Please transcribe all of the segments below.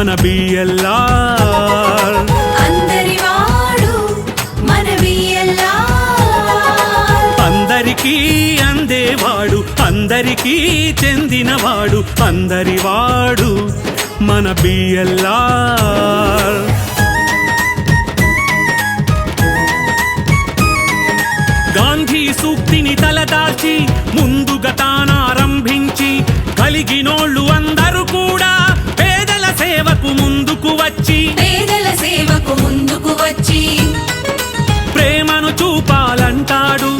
మన బిఎల్ఆర్ అందరికీ అందేవాడు అందరికీ చెందినవాడు అందరి వాడు మన బిఎల్ఆర్ గాంధీ సూక్తిని తలదాల్చి ముందుగా తానారంభించి కలిగినోళ్ళు అందరూ సేవకు ముందుకు వచ్చి పేదల సేవకు ముందుకు వచ్చి ప్రేమను చూపాలంటాడు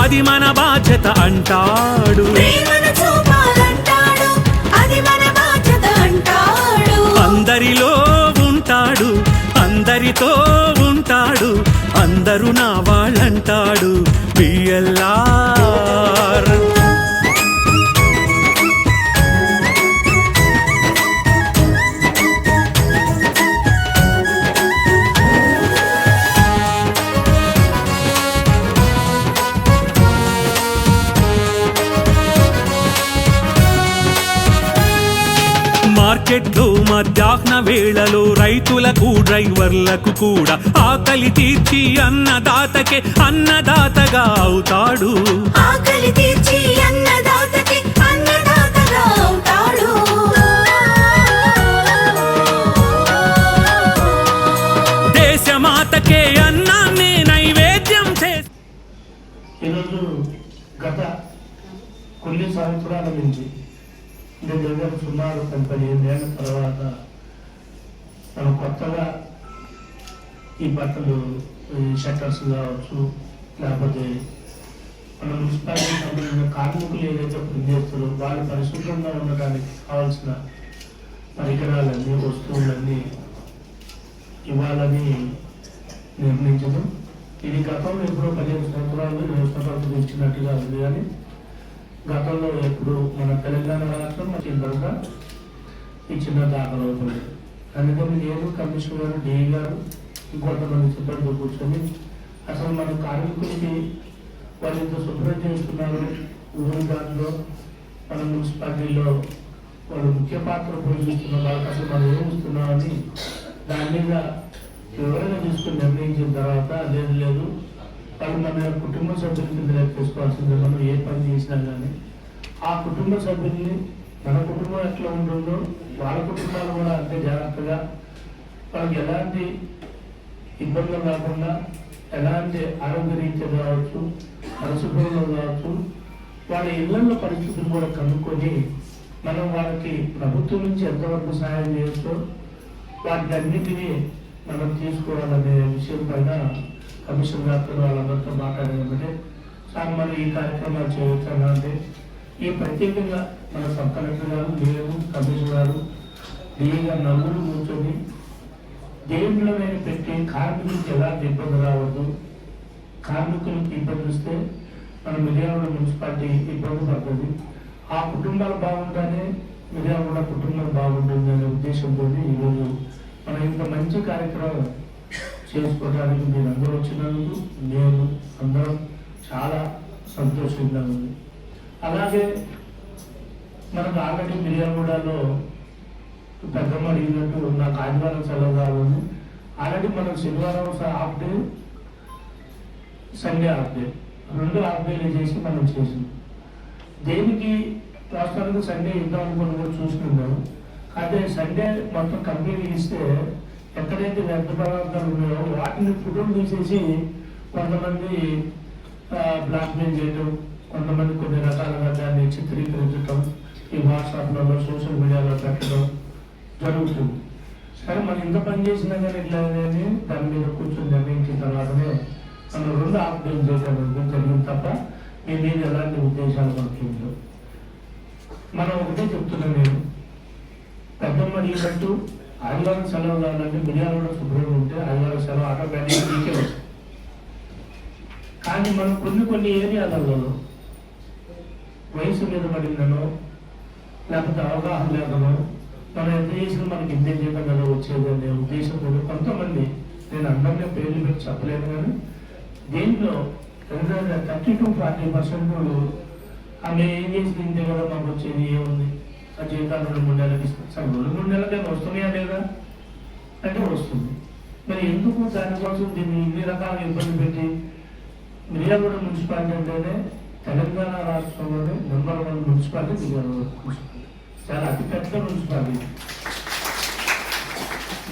అది మన బాధ్యత అంటాడు. ప్రేమను చూపాలంటాడు అది మన బాధ్యత అంటాడు. అందరిలో ఉంటాడు అందరితో ఉంటాడు అందరూ నా వాళ్ళంటాడు. బిఎల్ఆర్ మార్కెట్లో మధ్యాహ్న వేళలో రైతులకు డ్రైవర్లకు కూడా ఆకలి తీర్చి అన్నదాతకే అన్నదాతగా అవుతాడు. ఆకలి తీర్చి అన్నదాతకి అన్నదాతగా అవుతాడు. దేశమాతకే అన్నాన్ని నైవేద్యం చేసి ఈరోజు గత కొన్ని సంవత్సరాల నుంచి నేను దగ్గర సుమారు పది పదిహేను తర్వాత మనం కొత్తగా ఈ బట్టలు షట్టర్స్ కావచ్చు లేకపోతే మన మున్సిపాలిటీ సంబంధించిన కార్మికులు ఏదైతే పనిచేస్తారో వాళ్ళు పరిశుభ్రంగా ఉండడానికి కావాల్సిన పరికరాలన్నీ వస్తువులన్నీ ఇవ్వాలని నిర్ణయించడం. ఇది గతంలో ఎప్పుడో పదిహేను సంవత్సరాలు వ్యవస్థ సంవత్సరాలు ఇచ్చినట్టుగా ఉంది కానీ గతంలో ఎప్పుడు మన తెలంగాణ రాష్ట్రం వచ్చిన తర్వాత ఈ చిన్న దాఖలు అవుతుంది. అందుకని నేను కమిషనర్ గారు డిఈ గారు ఇంకొంతమంది సిబ్బంది కూర్చొని అసలు మన కార్మికులకి వాళ్ళు ఇంత శుభ్రం చేస్తున్నారు. ఊరి దాంట్లో మన మున్సిపాలిటీలో వాళ్ళు ముఖ్య పాత్ర పోషిస్తున్న వాళ్ళకి అసలు మనం ఏమిస్తున్నామని దాని మీద వివరణ తీసుకుని నిర్ణయించిన తర్వాత లేదు లేదు. వాళ్ళు మన కుటుంబ సభ్యుల కింద లెక్క మనం ఏ పని చేసినా కానీ ఆ కుటుంబ సభ్యుల్ని మన కుటుంబం ఎట్లా ఉంటుందో వాళ్ళ కుటుంబాలు కూడా అంతే జాగ్రత్తగా వాళ్ళకి ఎలాంటి ఇబ్బందులు రాకుండా ఎలాంటి ఆరోగ్య రీత్యా కావచ్చు పరిశుభ్రంలో కావచ్చు వాళ్ళ ఇళ్ళలో పరిస్థితులు కూడా కనుక్కొని మనం వాళ్ళకి ప్రభుత్వం నుంచి ఎంతవరకు సహాయం చేస్తూ వాటిని అన్నిటినీ మనం తీసుకోవాలనే విషయం పైన కమిషన్ గారితో వాళ్ళందరితో మాట్లాడేదంటే సార్ మనం ఈ కార్యక్రమాలు చేయొచ్చా? అంటే ఈ ప్రత్యేకంగా మన సబ్ కలెక్టర్ గారు నేను కమిషనర్ గారు డిఏ నలుగురు కూర్చొని దేవుళ్ళ మీద పెట్టి కార్మికులకు ఎలాంటి ఇబ్బంది రావద్దు కార్మికులకు ఇబ్బంది వస్తే మన మిర్యాలగూడ మున్సిపాలిటీ ఇబ్బంది పడుతుంది. ఆ కుటుంబాలు బాగుంటేనే మిర్యాలగూడ కుటుంబం బాగుంటుంది అనే ఉద్దేశంతో ఈరోజు మనం ఇంత మంచి కార్యక్రమం చేసుకోవడానికి మీరు అందరూ వచ్చినందుకు నేను అందరం చాలా సంతోషంగా ఉంది. అలాగే మనకు ఆల్రెడీ మిర్యాగూడలో పెద్దమ్మ అడిగినట్టు నాకు ఆదివారం సెలవు కావాలి ఆల్రెడీ మనం శనివారం half day Sunday half day రెండు హాఫ్ డేలు చేసి మనం చేసాం దేనికి రాష్ట్రానికి సండే ఇద్దాం అనుకుని కూడా చూసుకున్నాం అదే సండే మొత్తం కంప్లీట్ ఇస్తే ఎక్కడైతే వ్యర్థ పదార్థాలు ఉన్నాయో వాటిని ఫోటోలు తీసేసి కొంతమంది బ్లాక్మెయిల్ చేయటం కొంతమంది కొన్ని రకాలుగా దాన్ని చిత్రీకరించటం ఈ వాట్సాప్లలో సోషల్ మీడియాలో పెట్టడం జరుగుతుంది. సరే మనం ఇంత పని చేసినా కానీ ఇట్లా దాని మీద కూర్చొని నిర్ణయించిన తర్వాతనే మనం రెండు ఆప్షన్ చేయడం జరిగింది తప్ప మీ మీద ఎలాంటి ఉద్దేశాలు మనకి మనం ఒకటే చెప్తున్నాం నేను పెద్దమ్మ అడిగినట్టు ఆదివారం సెలవు కావాలంటే కూడా శుభ్రంగా ఉంటే ఆదివారం సెలవు ఆటోమేటిక్గా మీకే వస్తుంది. కానీ మనం కొన్ని కొన్ని ఏరియాలలో వయసు మీద పడిందనో లేకపోతే అవగాహన లేదనో మనం ఎంత చేసినా మనకి ఇంత జీతం కదా వచ్చేది అనే ఉద్దేశంతో కొంతమంది నేను అందరినీ పేర్లు పెట్టి చెప్పలేను కానీ దీంట్లో ఎందుకంటే థర్టీ టు ఫార్టీ పర్సెంట్ ఆమె ఏం చేసింది? కదా మాకు వచ్చేది ఏముంది? ఆ జీవితాలు రెండు మూడు నెలలకి ఇస్తుంది సరే రెండు మూడు నెలలకి వస్తున్నాయా లేదా? అంటే వస్తుంది. మరి ఎందుకు దానికోసం దీన్ని ఇన్ని రకాల ఇబ్బంది పెట్టి మిర్యాగూడ మున్సిపాలిటీ అంటేనే తెలంగాణ రాష్ట్రంలోనే number one municipality Miryalaguda municipality. చాలా అతిపెద్ద మున్సిపాలిటీ.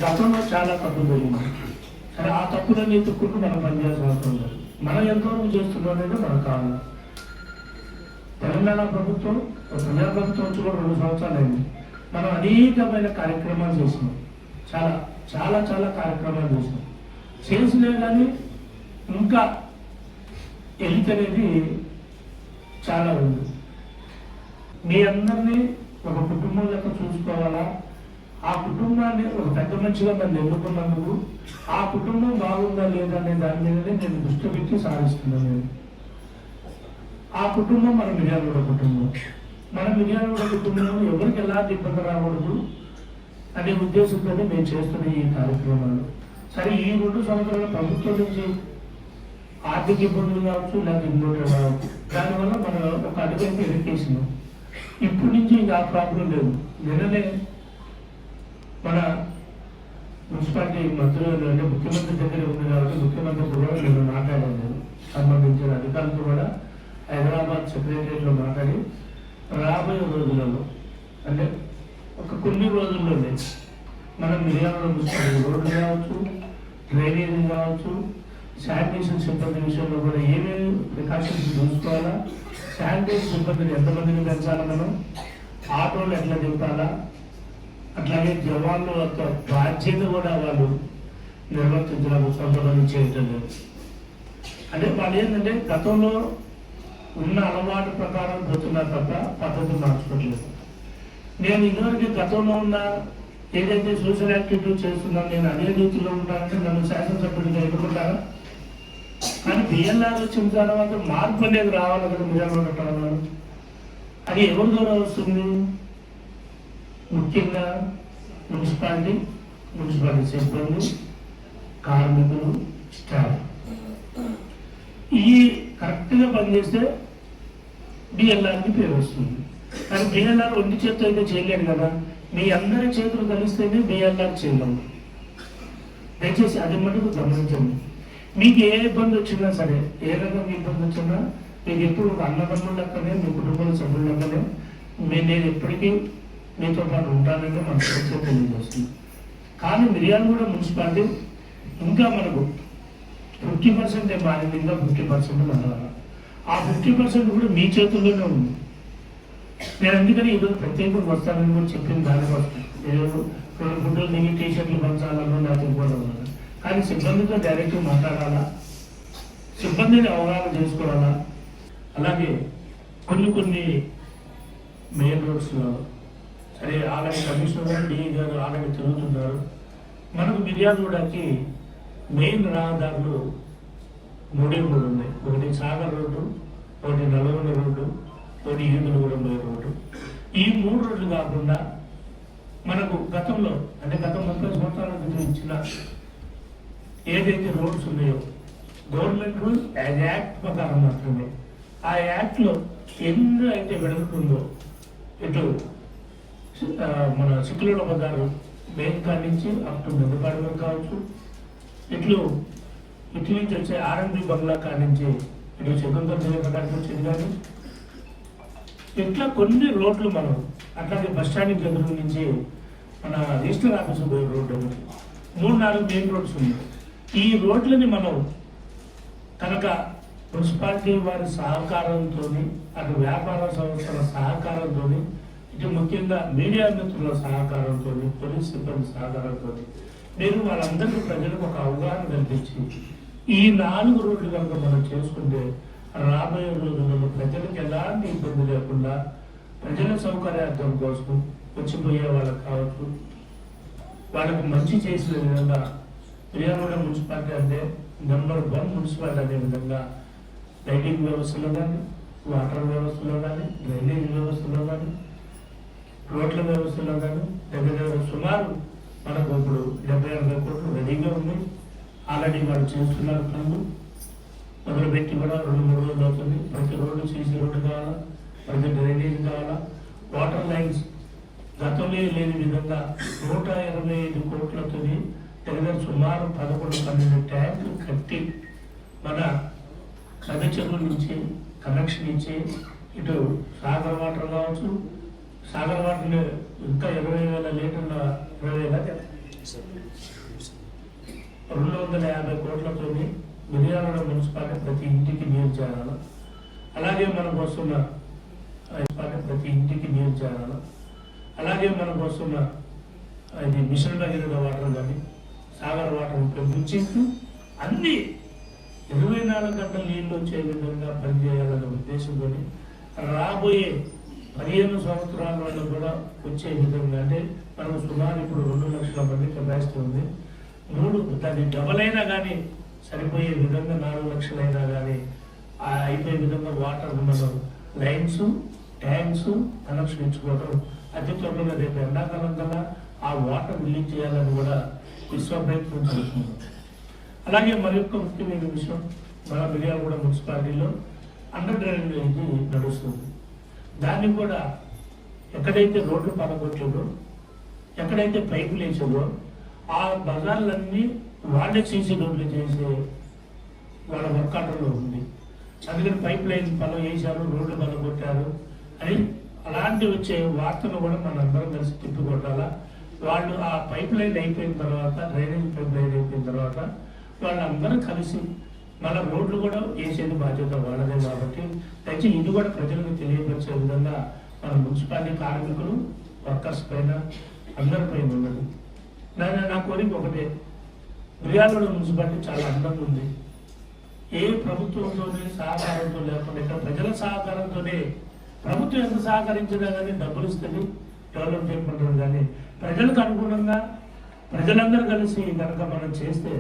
గతంలో చాలా తప్పులు జరిగింది. సరే ఆ తప్పులన్నీ ఎత్తుక్కుంటూ మనం పనిచేయాల్సిన అవసరం లేదు. మనం ఎంతవరకు చేస్తున్నాం అనేది మనకు కావాలి. తెలంగాణ ప్రభుత్వం ప్రజా ప్రభుత్వం వచ్చి కూడా రెండు సంవత్సరాలు అయింది. మనం అనేకమైన కార్యక్రమాలు చేసినాం చాలా చాలా చాలా కార్యక్రమాలు చేసినాం చేసినా కానీ ఇంకా హెల్త్ అనేది చాలా ఉంది. మీ అందరినీ ఒక కుటుంబం లెక్క చూసుకోవాలా? ఆ కుటుంబాన్ని ఒక పెద్ద మనిషిగా నన్ను ఎన్నుకున్నందుకు ఆ కుటుంబం బాగుందా లేదా అనే దాని మీదనే నేను దృష్టి పెట్టి సాధిస్తున్నాను నేను ఆ కుటుంబం మన మిర్యాలగూడ కుటుంబం. మన మిర్యాలగూడ కుటుంబంలో ఎవరికి ఎలాంటి ఇబ్బంది రాకూడదు అనే ఉద్దేశంతో మేము చేస్తున్న ఈ కార్యక్రమాలు. సరే ఈ రెండు సంవత్సరాల ప్రభుత్వం నుంచి ఆర్థిక ఇబ్బందులు కావచ్చు లేకపోతే ఇంకోటి రావచ్చు దానివల్ల మనం ఒక అడుగైతే ఎదుర్కేసినాం ఇప్పటి నుంచి ఇంకా ఆ ప్రాబ్లం లేదు. నిన్ననే మన మున్సిపాలిటీ మంత్రులు అంటే ముఖ్యమంత్రి దగ్గర ఉంది కాబట్టి ముఖ్యమంత్రి కూడా నేను మాట్లాడాను సంబంధించిన అధికారులతో కూడా హైదరాబాద్ సెక్రటరియట్లో మాట్లాడి రాబోయే రోజులలో అంటే ఒక కొన్ని రోజుల్లోనే మనం మిర్యాలలో చూస్తాం రోడ్లు కావచ్చు డ్రైనేజీ కావచ్చు శానిటేషన్ సిబ్బంది విషయంలో కూడా ఏమేమి ప్రికాషన్స్ చూసుకోవాలా శానిటేషన్ సిబ్బందిని ఎంతమందిని పెంచాలి మనం ఆటోలు ఎట్లా దింపాలా అట్లాగే జవాన్లు యొక్క బాధ్యత కూడా వాళ్ళు నిర్వర్తించడం కొంతమంది చేయటం లేదు. అంటే వాళ్ళు ఏంటంటే గతంలో ఉన్న అలవాటు ప్రకారం పోతున్నారు తప్ప పద్ధతి మార్చుకోవట్లేదు. నేను ఇదివరకు గతంలో ఉన్న ఏదైతే సోషల్ యాక్టివిటీ చేస్తున్నాను నేను అదే రీతిలో ఉంటానంటే నన్ను శాసనసభ్యుడిగా ఎదుర్కొంటారా కానీ బిఎల్ఆర్ వచ్చిన తర్వాత మార్పు అనేది రావాలి కదా మీరు అది ఎవరి ద్వారా వస్తుంది? ముఖ్యంగా మున్సిపాలిటీ మున్సిపాలిటీ సిబ్బంది కార్మికులు స్టాఫ్ ఈ కరెక్ట్గా పనిచేస్తే బిఎల్ఆర్కి పేరు వస్తుంది. కానీ బిఎల్ఆర్ ఒంటి చేతితో అయితే చేయలేడు కదా. మీ అందరి చేతులు కలిస్తేనే బిఎల్ఆర్ చేయలేము దయచేసి అది మటుకు గమనించండి. మీకు ఏ ఇబ్బంది వచ్చినా సరే ఏ రకం ఇబ్బంది వచ్చినా మీకు ఎప్పుడు ఒక అన్నదమ్ముల మీ కుటుంబ సభ్యులు అక్కనే మీ నేను ఎప్పటికీ మీతో పాటు ఉంటానని మన ప్రభుత్వం తెలియజేస్తుంది కానీ మిర్యాలగూడ మున్సిపాలిటీ ఇంకా మనకు ఫిఫ్టీ పర్సెంట్ మారింది ఇంకా ఫిఫ్టీ పర్సెంట్ మారాలి ఆ ఫిఫ్టీ పర్సెంట్ కూడా మీ చేతుల్లోనే ఉంది. నేను అందుకని ఈరోజు ప్రత్యేకంగా వస్తానని కూడా చెప్పిన దానికోసం ఏదో రెండు ఫుడ్లు నేను టీ షర్ట్లు పంచాలన్నా లేకపోతే కూడా కానీ సిబ్బందితో డైరెక్ట్గా మాట్లాడాలా? సిబ్బందిని అవగాహన చేసుకోవాలా? అలాగే కొన్ని కొన్ని మెయిన్ రోడ్స్లో సరే ఆల్రెడీ కమిషనర్ గారు డిఈ గారు ఆల్రెడీ తిరుగుతున్నారు. మనకు కూడా మెయిన్ రహదారులు మూడే మూడు ఉన్నాయి. ఒకటి సాగర్ రోడ్డు ఒకటి నల్గొండ రోడ్డు ఒకటి ఈదులగూడెం రోడ్డు. ఈ మూడు రోడ్లు కాకుండా మనకు గతంలో అంటే గత ముప్పై సంవత్సరాల క్రితం ఇచ్చిన ఏదైతే రోడ్స్ ఉన్నాయో గవర్నమెంట్ రూల్స్ యాజ్ యాక్ట్ ప్రకారం మాత్రమే ఆ యాక్ట్లో ఎన్ని అయితే వెలుగుతుందో ఇటు మన సిక్కుల బజారు మెయిన్ కాడి నుంచి అప్ టు వరకు కావచ్చు ఇట్లు ఇటు నుంచి వచ్చే ఆర్ఎంబి బంగ్లా కాడి నుంచి ఇటు స్వతంత్ర జిల్లా కాడికి వచ్చింది కానీ ఇట్లా కొన్ని రోడ్లు మనం అట్లాగే బస్ స్టాండ్ దగ్గర నుంచి మన రిజిస్టర్ ఆఫీస్ పోయే రోడ్డు మూడు నాలుగు మెయిన్ రోడ్స్ ఉన్నాయి. ఈ రోడ్లని మనం కనుక మున్సిపాలిటీ వారి సహకారంతో అటు వ్యాపార సంస్థల సహకారంతో ఇటు ముఖ్యంగా మీడియా మిత్రుల సహకారంతో పోలీస్ సిబ్బంది సహకారంతో మీరు వాళ్ళందరికీ ప్రజలకు ఒక అవగాహన కల్పించి ఈ నాలుగు రోడ్లు కనుక మనం చేసుకుంటే రాబోయే రోజుల్లో ప్రజలకు ఎలాంటి ఇబ్బంది లేకుండా ప్రజల సౌకర్యార్థం కోసం వచ్చిపోయే వాళ్ళకి కావచ్చు వాళ్ళకు మంచి చేసిన విధంగా మిర్యాలగూడ మున్సిపాలిటీ అంటే నెంబర్ వన్ మున్సిపాలిటీ అనే విధంగా లైటింగ్ వ్యవస్థలో కానీ వాటర్ వ్యవస్థలో కానీ డ్రైనేజ్ వ్యవస్థలో కానీ రోడ్ల వ్యవస్థలో కానీ దగ్గర దగ్గర సుమారు మనకు ఇప్పుడు డెబ్బై ఎనభై కోట్లు రెడీగా ఉంది ఆల్రెడీ వాళ్ళు చేస్తున్నారు పనులు. మొదలుపెట్టి కూడా రెండు మూడు రోజులు అవుతుంది. ప్రతి రోడ్డు సీసీ రోడ్డు కావాలా? ప్రతి డ్రైనేజ్ కావాలా? వాటర్ లైన్స్ గతంలో లేని విధంగా నూట ఇరవై ఐదు కోట్లతో దగ్గర సుమారు పదకొండు పన్నెండు ట్యాంకులు కట్టి మన పెద్ద చెరువు నుంచి కనెక్షన్ ఇచ్చి ఇటు సాగర్ వాటర్ కావచ్చు. సాగర్ వాటర్ ఇంకా ఇరవై వేల లీటర్ల ఇరవై వేల రెండు వందల యాభై కోట్లతో మిర్యాలగూడ మున్సిపాలిటీ ప్రతి ఇంటికి నీరు చేరాలి. అలాగే మనకు వస్తున్న మున్సిపాలిటీ ప్రతి ఇంటికి నీరు చేరాలి. అలాగే మనకు వస్తున్న ఇది మిషన్ భగీరథ వాటర్ కానీ సాగర్ వాటర్ ఉపయోగించేసి అన్ని ఇరవై నాలుగు గంటల నీళ్ళు వచ్చే విధంగా పనిచేయాలనే ఉద్దేశంతో రాబోయే పదిహేను సంవత్సరాల కూడా వచ్చే విధంగా అంటే మనం సుమారు ఇప్పుడు రెండు లక్షల మంది కెపాసిటీ ఉంది. మూడు దాన్ని డబల్ అయినా కానీ సరిపోయే విధంగా నాలుగు లక్షలైనా కానీ ఆ అయిపోయే విధంగా వాటర్ ఉండడం లైన్స్ ట్యాంక్స్ కనెక్షన్ ఇచ్చుకోవడం అతి త్వరగా రేపు ఎండాకాలం కల్లా ఆ వాటర్ రిలీజ్ చేయాలని కూడా విశ్వ ప్రయత్నం చేస్తున్నాం అలాగే మరి యొక్క ముఖ్యమైన విషయం మన మిర్యాలగూడ మున్సిపాలిటీలో అండర్ డ్రైనేజ్ నడుస్తుంది. దాన్ని కూడా ఎక్కడైతే రోడ్లు పడగొచ్చాడో ఎక్కడైతే పైపులు వేసాడో ఆ బజార్లన్నీ వాళ్ళే సీసీ రోడ్లు చేసే వాళ్ళ వర్క్ ఆర్డర్లో ఉంది. అందుకని పైప్ లైన్ పనులు వేశారు రోడ్లు పలగొట్టారు అని అలాంటి వచ్చే వార్తను కూడా మన అందరం కలిసి తిప్పికొట్టాలా? వాళ్ళు ఆ పైప్ లైన్ అయిపోయిన తర్వాత డ్రైనేజ్ పైప్ లైన్ అయిపోయిన తర్వాత వాళ్ళందరూ కలిసి మన రోడ్లు కూడా వేసేది బాధ్యత వాళ్ళదే కాబట్టి దయచేసి ఇది కూడా ప్రజలకు తెలియపరిచే విధంగా మన మున్సిపాలిటీ కార్మికులు వర్కర్స్ పైన అందరి పైన ఉన్నది. నా నా కోరిక ఒకటే. మిర్యాలగూడ మున్సిపాలిటీ చాలా అందంగా ఉంది. ఏ ప్రభుత్వంతోనే సహకారంతో లేకుండా ఇక్కడ ప్రజల సహకారంతోనే ప్రభుత్వం ఎంత సహకరించినా కానీ డబ్బులు ఇస్తుంది డెవలప్ చేయమంటారు కానీ ప్రజలకు అనుగుణంగా ప్రజలందరూ కలిసి కనుక మనం చేస్తే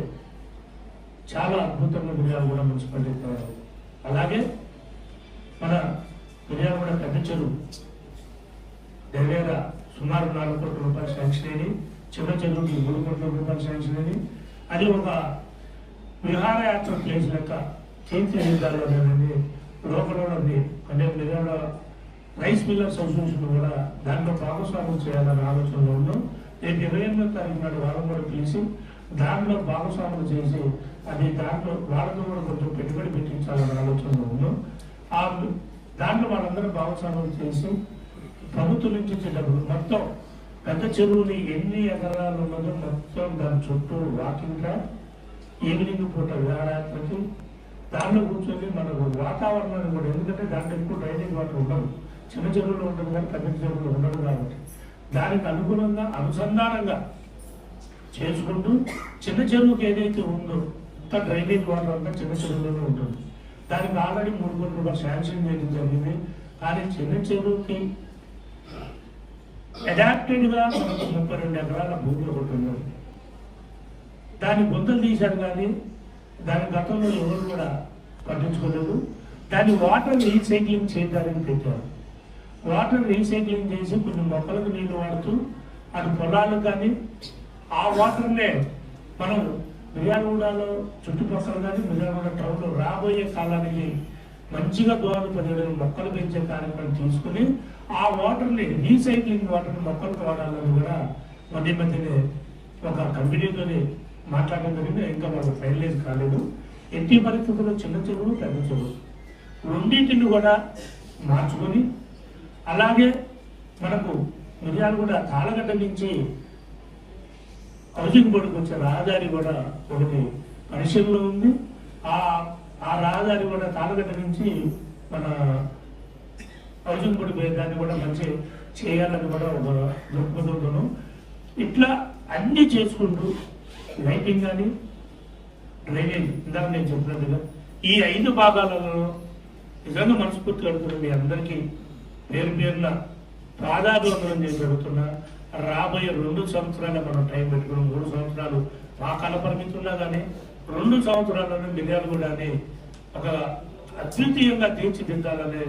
చాలా అద్భుతంగా మిర్యాలగూడ మున్సిపాలిటీ తయారు అలాగే మన మిర్యాలగూడ పెద్ద చెరువు దగ్గర సుమారు నాలుగు కోట్ల రూపాయలు శాంక్షన్ అయింది. చిన్న చెరువుకి మూడు కోట్ల రూపాయలు శాంక్షన్ అది ఒక విహారయాత్ర ప్లేస్ లెక్క. తీర్చిదిద్దాలి అనేది లోపల ఉంది. అంటే నిజంగా రైస్ మిల్లర్స్ అసోసియేషన్ కూడా దాంట్లో భాగస్వామ్యం చేయాలనే ఆలోచనలో ఉన్నాం. రేపు ఇరవై ఎనిమిది తారీఖు నాడు వాళ్ళని కూడా పిలిచి దాంట్లో భాగస్వామ్యం చేసి అది దాంట్లో వాళ్ళతో కూడా కొంచెం పెట్టుబడి పెట్టించాలనే ఆలోచనలో ఉన్నాం. ఆ దాంట్లో వాళ్ళందరూ భాగస్వామ్యం చేసి ప్రభుత్వం నుంచి డబ్బులు మొత్తం పెద్ద చెరువుని ఎన్ని ఎకరాలు ఉన్నదో మొత్తం దాని చుట్టూ వాకింగ్ ట్రాక్ ఈవినింగ్ పూట విహారయాత్రకి దాంట్లో కూర్చొని మనకు వాతావరణాన్ని కూడా ఎందుకంటే దాంట్లో ఎక్కువ డ్రైనేజ్ వాటర్ ఉండదు. చిన్న చెరువులో ఉంటుంది కానీ పెద్ద చెరువులో ఉండదు కాబట్టి. దానికి అనుగుణంగా అనుసంధానంగా చేసుకుంటూ చిన్న చెరువుకి ఏదైతే ఉందో అంత డ్రైనేజ్ వాటర్ అంతా చిన్న చెరువులోనే ఉంటుంది. దానికి ఆల్రెడీ మూడు కోట్ల రూపాయలు శాంక్షన్ చేయడం జరిగింది. కానీ చిన్న చెరువుకి అడాప్టెడ్గా మనకు ముప్పై రెండు ఎకరాల భూములు ఒకటి ఉన్నది దాని గుంతలు తీశారు కానీ దాని గతంలో ఎవరు కూడా పట్టించుకోలేదు. దాన్ని వాటర్ రీసైక్లింగ్ చేయడానికి పెట్టారు. వాటర్ రీసైక్లింగ్ చేసి కొన్ని మొక్కలకు నీళ్ళు వాడుతూ అటు పొలాలకు కానీ ఆ వాటర్నే మనం మిర్యాలగూడలో చుట్టుపక్కల కానీ మిర్యాలగూడ టౌన్లో రాబోయే కాలానికి మంచిగా దోహదపడే మొక్కలు పెంచే కార్యక్రమం తీసుకుని ఆ వాటర్ని రీసైక్లింగ్ వాటర్ని మొక్కలకు వాడాలని కూడా మధ్య మధ్యనే ఒక కంపెనీతోని మాట్లాడడం జరిగింది. ఇంకా మనకు ఫైనలైజ్ కాలేదు. ఎట్టి పరిస్థితుల్లో చిన్న చెరువులు పెద్ద చెరువులు రెండింటిని కూడా మార్చుకొని అలాగే మనకు మిర్యాలు కూడా కాలగడ్డ నుంచి హౌసింగ్ బోర్డుకు వచ్చే రహదారి కూడా ఒకటి పరిశీలనలో ఉంది. ఆ ఆ రహదారి కూడా తాళగడ్డ నుంచి మన అర్జున్ బోర్డు దాన్ని కూడా మంచి చేయాలని కూడా ఒక దృక్పథంతోను ఇట్లా అన్ని చేసుకుంటూ లైటింగ్ కానీ డ్రైనేజ్ ఇందాక నేను చెప్పినట్టుగా ఈ ఐదు భాగాలలో నిజంగా మనస్ఫూర్తి అడుగుతున్న మీ అందరికీ పేరు పేరున పాదాభివందనం చేసి అడుగుతున్నా. రాబోయే రెండు సంవత్సరాలు మనం టైం పెట్టుకుని మూడు సంవత్సరాలు మా కాల పరిమితి ఉన్నా కానీ రెండు సంవత్సరాలను మిర్యాలు కూడా అని ఒక అద్వితీయంగా తీర్చిదిద్దాలనే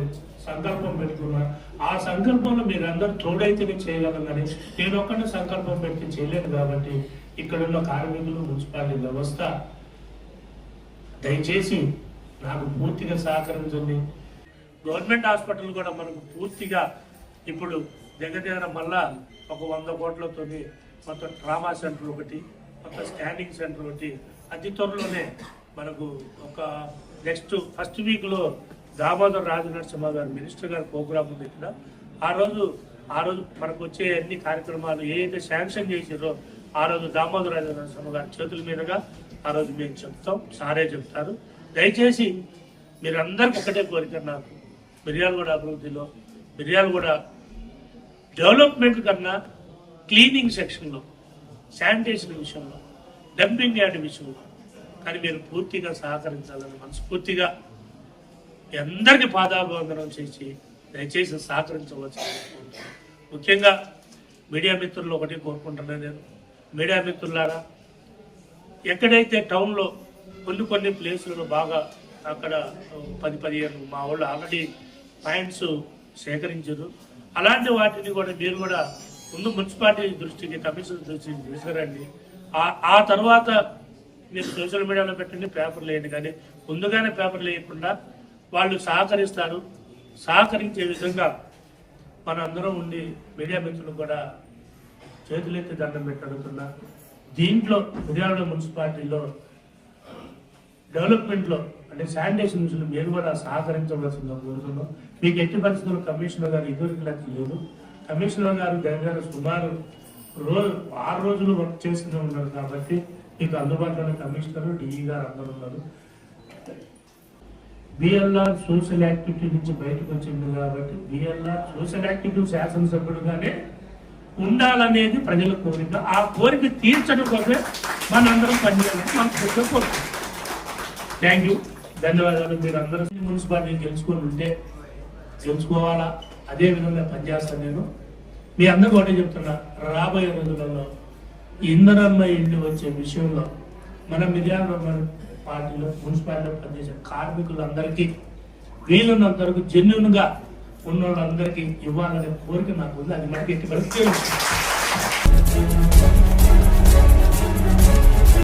సంకల్పం పెట్టుకున్నా ఆ సంకల్పంలో మీరందరూ తోడైతేనే చేయగలం కానీ నేను ఒక్కడిని సంకల్పం పెట్టి చేయలేను కాబట్టి ఇక్కడున్న కార్మికులు మున్సిపాలిటీ వ్యవస్థ దయచేసి నాకు పూర్తిగా సహకరించండి. గవర్నమెంట్ హాస్పిటల్ కూడా మనకు పూర్తిగా ఇప్పుడు దగ్గర దగ్గర మళ్ళా ఒక వంద కోట్లతో మొత్తం ట్రామా సెంటర్ ఒకటి మొత్తం స్కానింగ్ సెంటర్ ఒకటి అతి త్వరలోనే మనకు ఒక నెక్స్ట్ ఫస్ట్ వీక్లో దామోదర్ రాజు నరసింహ గారు మినిస్టర్ గారు ప్రోగ్రామ్ ఉంది ఇక్కడ ఆ రోజు ఆ రోజు మనకు వచ్చే అన్ని కార్యక్రమాలు ఏదైతే శాంక్షన్ చేసారో ఆ రోజు దామోదర్ రాజు నరసింహ గారి చేతుల మీదుగా ఆ రోజు మేము చెప్తాం సారే చెప్తారు. దయచేసి మీరందరికీ ఒకటే కోరిక నాకు. మిర్యాలగూడ అభివృద్ధిలో మిర్యాలగూడ డెవలప్మెంట్ కన్నా క్లీనింగ్ సెక్షన్లో శానిటేషన్ విషయంలో డంపింగ్ యార్డ్ విషయంలో. కానీ మీరు పూర్తిగా సహకరించాలని మనస్ఫూర్తిగా మీ అందరికీ పాదాభివందనం చేసి దయచేసి సహకరించవచ్చు ముఖ్యంగా మీడియా మిత్రులు ఒకటి కోరుకుంటున్నాను నేను. మీడియా మిత్రులారా ఎక్కడైతే టౌన్లో కొన్ని కొన్ని ప్లేసులలో బాగా అక్కడ పది పదిహేను మా వాళ్ళు ఆల్రెడీ పాయింట్స్ సేకరించారు. అలాంటి వాటిని కూడా మీరు కూడా ముందు మున్సిపాలిటీ దృష్టికి కమిషన్ దృష్టికి తీసుకురండి. ఆ- ఆ తర్వాత మీరు సోషల్ మీడియాలో పెట్టండి పేపర్లు వేయండి కానీ ముందుగానే పేపర్లు వేయకుండా వాళ్ళు సహకరిస్తారు. సహకరించే విధంగా మనందరం ఉండి మీడియా మిత్రులు కూడా చేతులెత్తి దండం పెట్టడుతున్నా దీంట్లో ఉదయాల మున్సిపాలిటీలో డెవలప్మెంట్లో అంటే శానిటేషన్ విషయంలో మీరు కూడా సహకరించవలసిందిగా కోరుతున్నాం. మీకు ఎట్టి పరిస్థితుల్లో కమిషనర్ గారు ఇదివరకు లెక్క లేదు. కమిషనర్ గారు దగ్గర సుమారు రోజు ఆరు రోజులు వర్క్ చేస్తూనే ఉన్నారు కాబట్టి మీకు అందుబాటులో కమిషనర్ డిఈ గారు అందరు ఉన్నారు. బిఎల్ఆర్ సోషల్ యాక్టివిటీ నుంచి బయటకు వచ్చింది కాబట్టి బిఎల్ఆర్ సోషల్ యాక్టివిటీ శాసనసభ్యుడుగానే ఉండాలనేది ప్రజల కోరిక. ఆ కోరిక తీర్చడం కోసమే మనందరం పనిచేయాలని మనకు కోరుకుంటున్నాం థ్యాంక్ యూ ధన్యవాదాలు. మీరు అందరూ మున్సిపాలిటీ తెలుసుకొని ఉంటే తెలుసుకోవాలా అదే విధంగా పనిచేస్తాను నేను. మీ అందరికీ ఒకటే చెప్తున్నా. రాబోయే రోజులలో ఇంధనమ్మ ఇంటి వచ్చే విషయంలో మన మిర్యాల పార్టీలో మున్సిపాలిటీలో పనిచేసే కార్మికులందరికీ వీలున్నంత వరకు జెన్యున్గా ఉన్న వాళ్ళందరికీ ఇవ్వాలనే కోరిక నాకు ఉంది. అది మనకి ఎట్టి పరిస్థితి